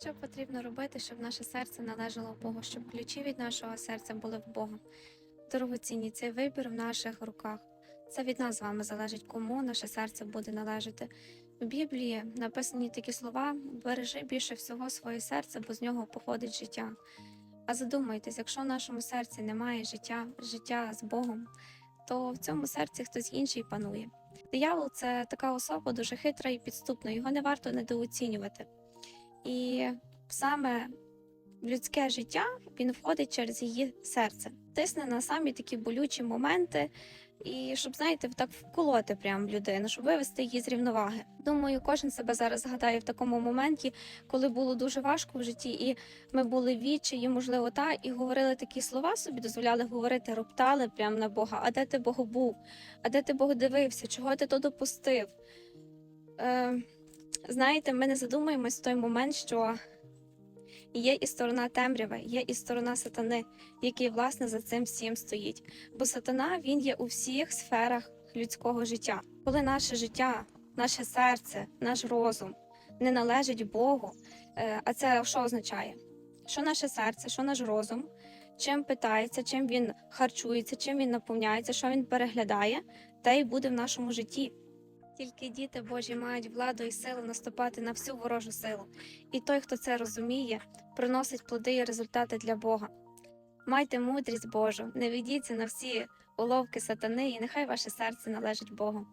Що потрібно робити, щоб наше серце належало Богу, щоб ключі від нашого серця були в Бога? Дорогоцінні, цей вибір в наших руках. Це від нас з вами залежить, кому наше серце буде належати. В Біблії написані такі слова: бережи більше всього своє серце, бо з нього походить життя. А задумайтесь, якщо в нашому серці немає життя, життя з Богом, то в цьому серці хтось інший панує. Диявол це така особа дуже хитра і підступна, його не варто недооцінювати. І саме людське життя він входить через її серце, тисне на самі такі болючі моменти, і щоб, знаєте, так вколоти прям людину, щоб вивести її з рівноваги. Думаю, кожен себе зараз згадає в такому моменті, коли було дуже важко в житті, і ми були відчаї, можливо, та і говорили такі слова собі, дозволяли говорити, роптали прямо на Бога. А де ти Богу був? А де ти Бог дивився? Чого ти то допустив? Е, знаєте, ми не задумуємось в той момент, що є і сторона темряви, є і сторона сатани, який власне за цим всім стоїть. Бо сатана він є у всіх сферах людського життя. Коли наше життя, наше серце, наш розум не належить Богу, е, а це що означає? Що наше серце, що наш розум, чим питається, чим він харчується, чим він наповняється, що він переглядає, те й буде в нашому житті. Тільки діти Божі мають владу і силу наступати на всю ворожу силу, і той, хто це розуміє, приносить плоди і результати для Бога. Майте мудрість Божу, не ведіться на всі уловки сатани, і нехай ваше серце належить Богу.